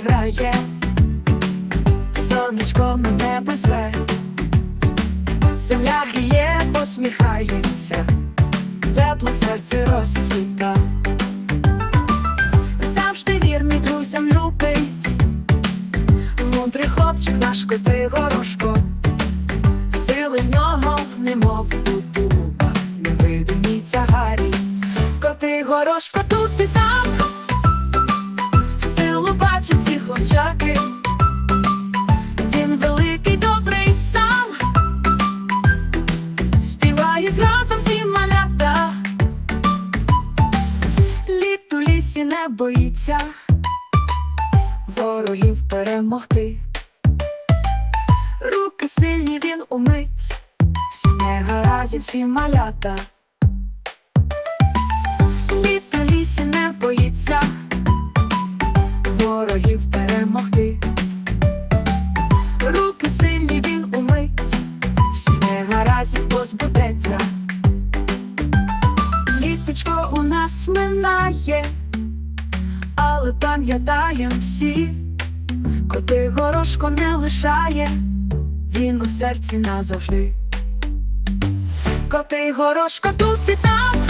грає, сонечко на небо зве, земля гріє, посміхається, тепло серце розцвіта. Завжди вірний друзям любить, мудрий хлопчик наш коти горошко, сили в нього, немов Лісі не боїться ворогів перемогти. Руки сильні він умить, всі негаразі, всі малята. Літ у лісі не боїться ворогів перемогти. Руки сильні він умить, всі негаразів позбудеться. Літочко у нас минає, але пам'ятаєм всі, коти горошко не лишає, він у серці назавжди. Коти горошко тут і там,